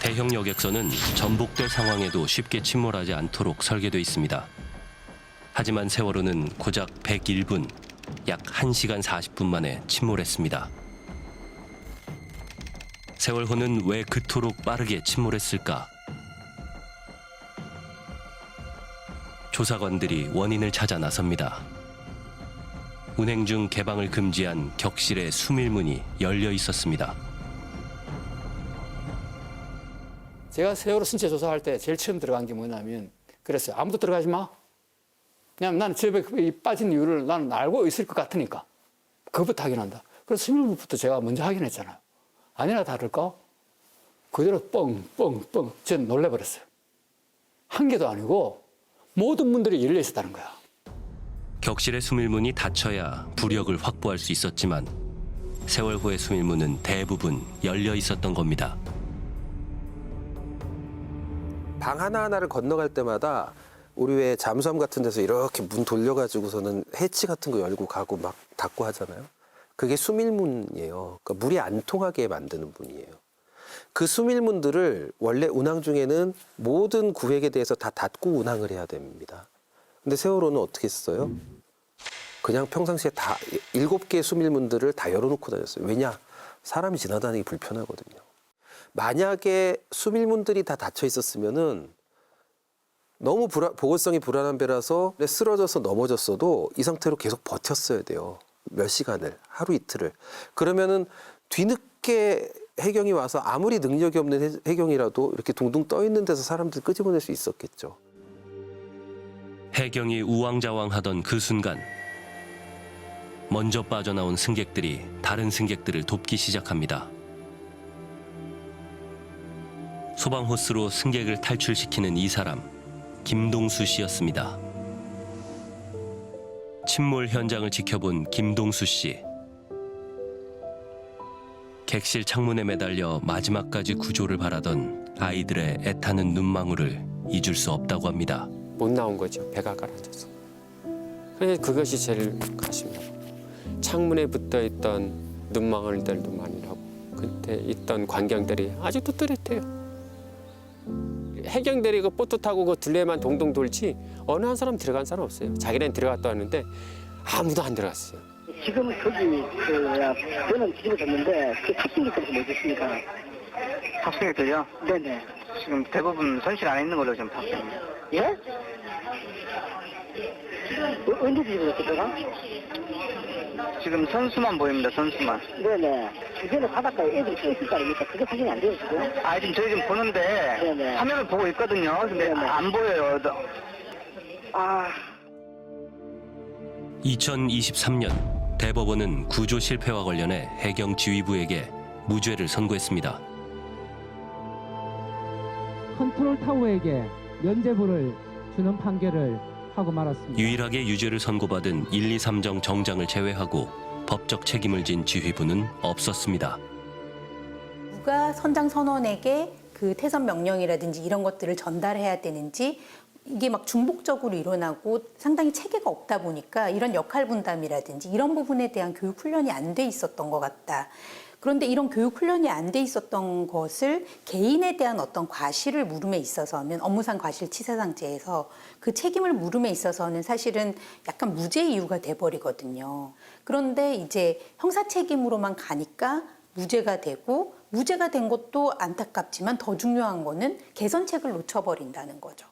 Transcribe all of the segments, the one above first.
대형 여객선은 전복될 상황에도 쉽게 침몰하지 않도록 설계돼 있습니다. 하지만 세월호는 고작 101분, 약 1시간 40분 만에 침몰했습니다. 세월호는 왜 그토록 빠르게 침몰했을까? 조사관들이 원인을 찾아 나섭니다. 운행 중 개방을 금지한 격실의 수밀문이 열려 있었습니다. 제가 세월호 신체 조사할 때 제일 처음 들어간 게 뭐냐면 그랬어요. 아무도 들어가지 마. 왜냐면 나는 집에 이 빠진 이유를 나는 알고 있을 것 같으니까. 그것부터 확인한다. 그래서 수밀부터 제가 먼저 확인했잖아요. 아니나 다를까? 그대로 뻥, 뻥, 뻥. 전 놀래버렸어요. 한 개도 아니고 모든 문들이 열려 있었다는 거야. 격실의 수밀문이 닫혀야 부력을 확보할 수 있었지만 세월호의 수밀문은 대부분 열려 있었던 겁니다. 방 하나하나를 건너갈 때마다 우리 왜 잠수함 같은 데서 이렇게 문 돌려가지고서는 해치 같은 거 열고 가고 막 닫고 하잖아요. 그게 수밀문이에요. 그러니까 물이 안 통하게 만드는 문이에요. 그 수밀문들을 원래 운항 중에는 모든 구획에 대해서 다 닫고 운항을 해야 됩니다. 근데 세월호는 어떻게 했어요? 그냥 평상시에 다 일곱 개의 수밀문들을 다 열어놓고 다녔어요. 왜냐? 사람이 지나다니기 불편하거든요. 만약에 수밀문들이 다 닫혀 있었으면은 너무 불안, 보호성이 불안한 배라서 쓰러져서 넘어졌어도 이 상태로 계속 버텼어야 돼요. 몇 시간을, 하루 이틀을. 그러면은 뒤늦게 해경이 와서 아무리 능력이 없는 해- 해경이라도 이렇게 둥둥 떠 있는 데서 사람들 끄집어낼 수 있었겠죠. 해경이 우왕좌왕하던 그 순간 먼저 빠져나온 승객들이 다른 승객들을 돕기 시작합니다. 소방 호스로 승객을 탈출시키는 이 사람 김동수 씨였습니다. 침몰 현장을 지켜본 김동수 씨. 객실 창문에 매달려 마지막까지 구조를 바라던 아이들의 애타는 눈망울을 잊을 수 없다고 합니다. 못 나온 거죠. 배가 가라앉아서. 그래서 그것이 제일 아프고 창문에 붙어 있던 눈망울들도 많이 나고 그때 있던 광경들이 아직도 뚜렷해요. 해경들이 그 보트 타고 그 둘레만 동동 돌지 어느 한 사람 들어간 사람 없어요. 자기네는 들어갔다 왔는데 아무도 안 들어갔어요. 지금 거기 그 뭐야 저는 뒤집어졌는데 그 탑승객들이 뭐 있습니까? 탑승객들요? 네네. 지금 대부분 선실 안에 있는 걸로 지금 탑승. 예? 어, 언제 뒤집어졌어 제가? 지금 선수만 보입니다. 선수만. 네네. 주변에 바닷가에 애들이 서 있을 거 아닙니까? 그게 확인이 안 돼요 지금? 아 지금 저희 지금 보는데 네네. 화면을 보고 있거든요. 근데 네네. 안 보여요. 아 2023년 대법원은 구조 실패와 관련해 해경 지휘부에게 무죄를 선고했습니다. 컨트롤 타워에게 면제부를 주는 판결을 하고 말았습니다. 유일하게 유죄를 선고받은 1, 2, 3정 정장을 제외하고 법적 책임을 진 지휘부는 없었습니다. 누가 선장 선원에게 그 퇴선 명령이라든지 이런 것들을 전달해야 되는지 이게 막 중복적으로 일어나고 상당히 체계가 없다 보니까 이런 역할 분담이라든지 이런 부분에 대한 교육 훈련이 안 돼 있었던 것 같다. 그런데 이런 교육 훈련이 안 돼 있었던 것을 개인에 대한 어떤 과실을 물음에 있어서는 업무상 과실 치사상죄에서 그 책임을 물음에 있어서는 사실은 약간 무죄 이유가 돼 버리거든요. 그런데 이제 형사 책임으로만 가니까 무죄가 되고 무죄가 된 것도 안타깝지만 더 중요한 거는 개선책을 놓쳐버린다는 거죠.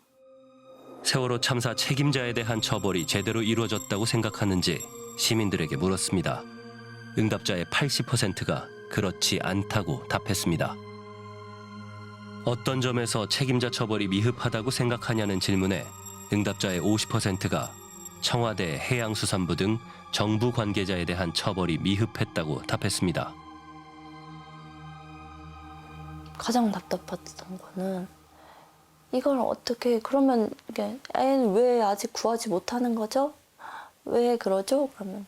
세월호 참사 책임자에 대한 처벌이 제대로 이루어졌다고 생각하는지 시민들에게 물었습니다. 응답자의 80%가 그렇지 않다고 답했습니다. 어떤 점에서 책임자 처벌이 미흡하다고 생각하냐는 질문에 응답자의 50%가 청와대 해양수산부 등 정부 관계자에 대한 처벌이 미흡했다고 답했습니다. 가장 답답했던 거는 이걸 어떻게 그러면 이게 애는 왜 아직 구하지 못하는 거죠? 왜 그러죠? 그러면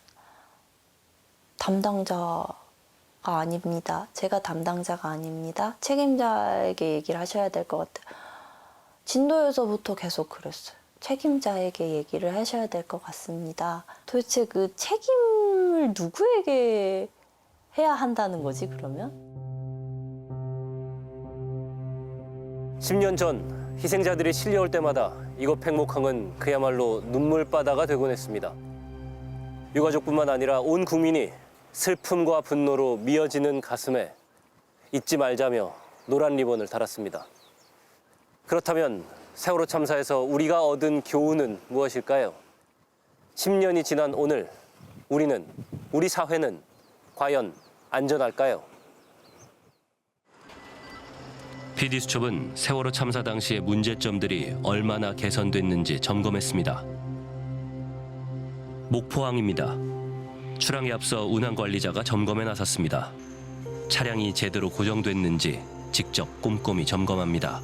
담당자 가 아닙니다. 제가 담당자가 아닙니다. 책임자에게 얘기를 하셔야 될 것 같아요. 진도에서부터 계속 그랬어요. 책임자에게 얘기를 하셔야 될 것 같습니다. 도대체 그 책임을 누구에게 해야 한다는 거지, 그러면? 10년 전 희생자들이 실려올 때마다 이곳 백목항은 그야말로 눈물바다가 되곤 했습니다. 유가족뿐만 아니라 온 국민이 슬픔과 분노로 미어지는 가슴에 잊지 말자며 노란 리본을 달았습니다. 그렇다면 세월호 참사에서 우리가 얻은 교훈은 무엇일까요? 10년이 지난 오늘 우리는 우리 사회는 과연 안전할까요? PD수첩은 세월호 참사 당시의 문제점들이 얼마나 개선됐는지 점검했습니다. 목포항입니다. 출항에 앞서 운항 관리자가 점검에 나섰습니다. 차량이 제대로 고정됐는지 직접 꼼꼼히 점검합니다.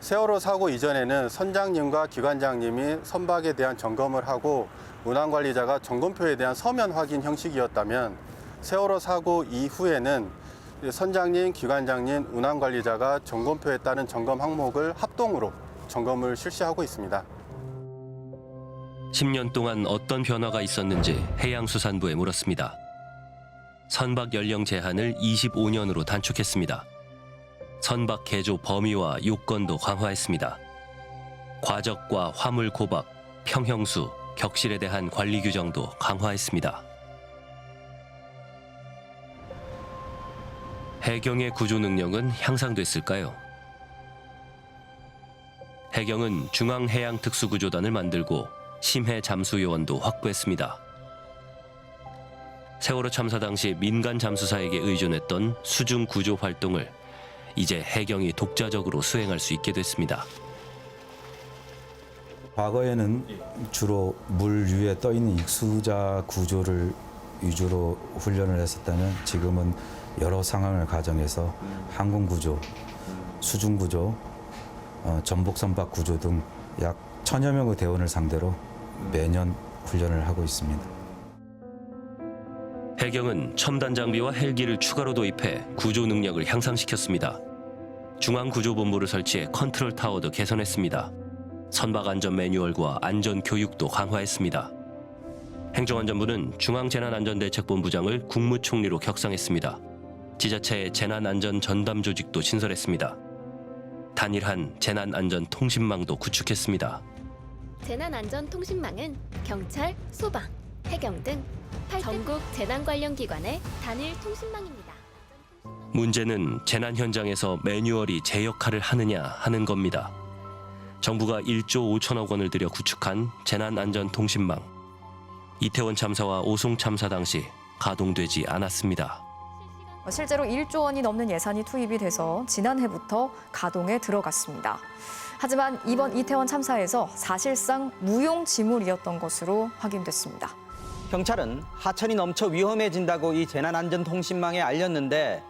세월호 사고 이전에는 선장님과 기관장님이 선박에 대한 점검을 하고 운항 관리자가 점검표에 대한 서면 확인 형식이었다면 세월호 사고 이후에는 선장님, 기관장님, 운항 관리자가 점검표에 따른 점검 항목을 합동으로 점검을 실시하고 있습니다. 10년 동안 어떤 변화가 있었는지 해양수산부에 물었습니다. 선박 연령 제한을 25년으로 단축했습니다. 선박 개조 범위와 요건도 강화했습니다. 과적과 화물 고박, 평형수, 격실에 대한 관리 규정도 강화했습니다. 해경의 구조 능력은 향상됐을까요? 해경은 중앙해양특수구조단을 만들고 심해 잠수 요원도 확보했습니다. 세월호 참사 당시 민간 잠수사에게 의존했던 수중 구조 활동을 이제 해경이 독자적으로 수행할 수 있게 됐습니다. 과거에는 주로 물 위에 떠 있는 익수자 구조를 위주로 훈련을 했었다면 지금은 여러 상황을 가정해서 항공 구조, 수중 구조, 어, 전복 선박 구조 등 약 천여 명의 대원을 상대로 매년 훈련을 하고 있습니다. 해경은 첨단 장비와 헬기를 추가로 도입해 구조 능력을 향상시켰습니다. 중앙구조본부를 설치해 컨트롤 타워도 개선했습니다. 선박 안전 매뉴얼과 안전 교육도 강화했습니다. 행정안전부는 중앙재난안전대책본부장을 국무총리로 격상했습니다. 지자체의 재난안전 전담 조직도 신설했습니다. 단일한 재난안전통신망도 구축했습니다. 재난안전통신망은 경찰, 소방, 해경 등 전국 재난 관련 기관의 단일 통신망입니다. 문제는 재난 현장에서 매뉴얼이 제 역할을 하느냐 하는 겁니다. 정부가 1조 5천억 원을 들여 구축한 재난안전통신망. 이태원 참사와 오송 참사 당시 가동되지 않았습니다. 실제로 1조 원이 넘는 예산이 투입이 돼서 지난해부터 가동에 들어갔습니다. 하지만 이번 이태원 참사에서 사실상 무용지물이었던 것으로 확인됐습니다. 경찰은 하천이 넘쳐 위험해진다고 이 재난안전통신망에 알렸는데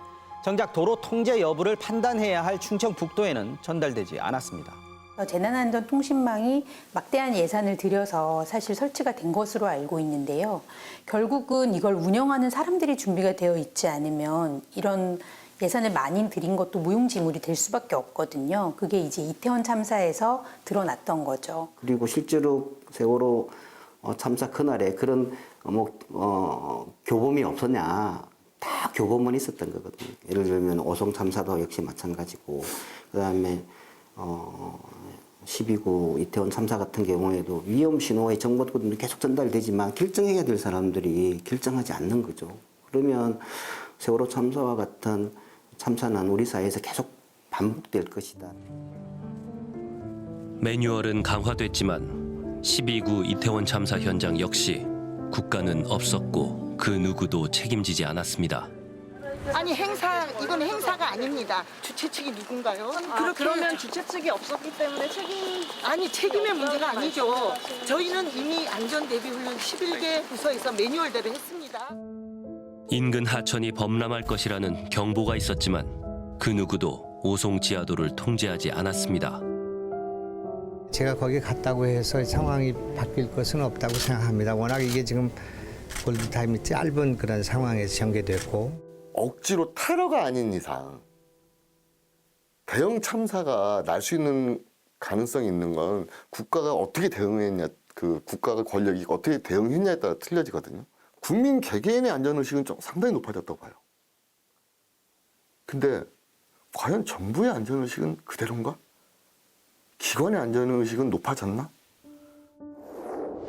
정작 도로 통제 여부를 판단해야 할 충청북도에는 전달되지 않았습니다. 재난안전통신망이 막대한 예산을 들여서 사실 설치가 된 것으로 알고 있는데요. 결국은 이걸 운영하는 사람들이 준비가 되어 있지 않으면 이런 예산을 많이 들인 것도 무용지물이 될 수밖에 없거든요. 그게 이제 이태원 참사에서 드러났던 거죠. 그리고 실제로 세월호 어, 참사 그날에 그런 어, 뭐 어, 교범이 없었냐? 다 교범은 있었던 거거든요. 예를 들면 오송 참사도 역시 마찬가지고 그 다음에 어, 12구 이태원 참사 같은 경우에도 위험 신호의 정보들이 계속 전달되지만 결정해야 될 사람들이 결정하지 않는 거죠. 그러면 세월호 참사와 같은 참사는 우리 사회에서 계속 반복될 것이다. 매뉴얼은 강화됐지만 12구 이태원 참사 현장 역시 국가는 없었고 그 누구도 책임지지 않았습니다. 아니 행사 이건 행사가 아닙니다. 주최 측이 누군가요? 아, 그러면 주최 측이 없었기 때문에 책임 아니 책임의 문제가 아니죠. 저희는 이미 안전 대비 훈련 11개 부서에서 매뉴얼 대로 했습니다. 인근 하천이 범람할 것이라는 경보가 있었지만 그 누구도 오송 지하도를 통제하지 않았습니다. 제가 거기 갔다고 해서 상황이 바뀔 것은 없다고 생각합니다. 워낙 이게 지금 골드타임이 짧은 그런 상황에서 전개됐고 억지로 테러가 아닌 이상 대형 참사가 날 수 있는 가능성이 있는 건 국가가 어떻게 대응했냐, 그 국가가 권력이 어떻게 대응했냐에 따라 틀려지거든요. 국민 개개인의 안전의식은 좀 상당히 높아졌다고 봐요. 근데 과연 정부의 안전의식은 그대로인가? 기관의 안전의식은 높아졌나?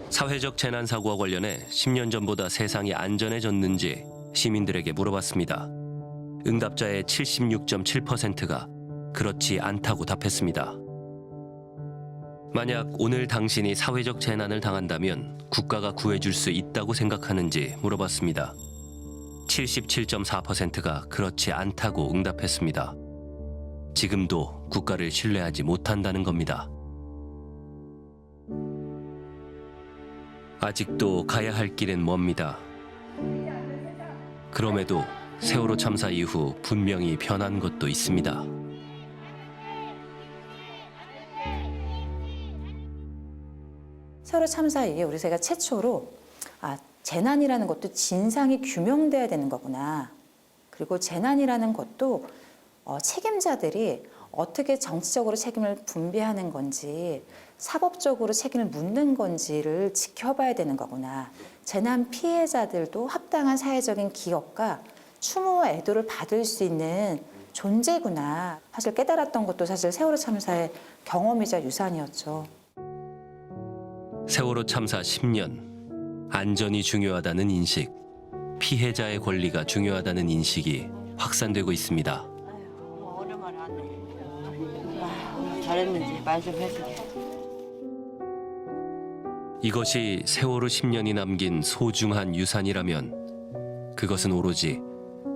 사회적 재난 사고와 관련해 10년 전보다 세상이 안전해졌는지 시민들에게 물어봤습니다. 응답자의 76.7%가 그렇지 않다고 답했습니다. 만약 오늘 당신이 사회적 재난을 당한다면 국가가 구해줄 수 있다고 생각하는지 물어봤습니다. 77.4%가 그렇지 않다고 응답했습니다. 지금도 국가를 신뢰하지 못한다는 겁니다. 아직도 가야 할 길은 멉니다. 그럼에도 세월호 참사 이후 분명히 변한 것도 있습니다. 세월호 참사 이후에 우리 제가 최초로 아, 재난이라는 것도 진상이 규명돼야 되는 거구나. 그리고 재난이라는 것도 어, 책임자들이 어떻게 정치적으로 책임을 분배하는 건지 사법적으로 책임을 묻는 건지를 지켜봐야 되는 거구나. 재난 피해자들도 합당한 사회적인 기업과 추모와 애도를 받을 수 있는 존재구나. 사실 깨달았던 것도 사실 세월호 참사의 경험이자 유산이었죠. 세월호 참사 10년 안전이 중요하다는 인식, 피해자의 권리가 중요하다는 인식이 확산되고 있습니다. 잘했는지 말씀해주세요. 이것이 세월호 10년이 남긴 소중한 유산이라면 그것은 오로지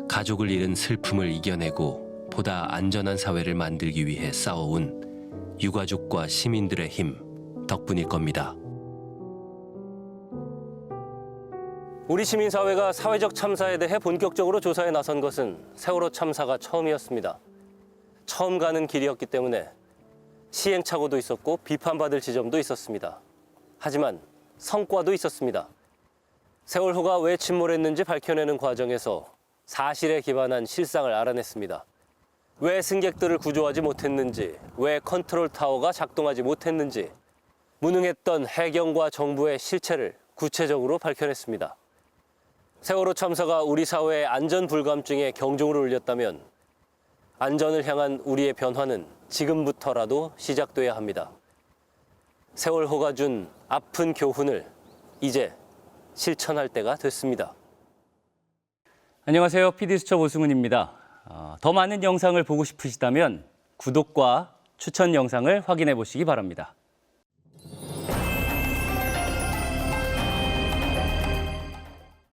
가족을 잃은 슬픔을 이겨내고 보다 안전한 사회를 만들기 위해 싸워온 유가족과 시민들의 힘 덕분일 겁니다. 우리 시민사회가 사회적 참사에 대해 본격적으로 조사에 나선 것은 세월호 참사가 처음이었습니다. 처음 가는 길이었기 때문에 시행착오도 있었고 비판받을 지점도 있었습니다. 하지만 성과도 있었습니다. 세월호가 왜 침몰했는지 밝혀내는 과정에서 사실에 기반한 실상을 알아냈습니다. 왜 승객들을 구조하지 못했는지, 왜 컨트롤 타워가 작동하지 못했는지, 무능했던 해경과 정부의 실체를 구체적으로 밝혀냈습니다. 세월호 참사가 우리 사회의 안전 불감증에 경종을 울렸다면 안전을 향한 우리의 변화는 지금부터라도 시작돼야 합니다. 세월호가 준 아픈 교훈을 이제 실천할 때가 됐습니다. 안녕하세요. PD수첩 오승훈입니다. 어, 더 많은 영상을 보고 싶으시다면 구독과 추천 영상을 확인해 보시기 바랍니다.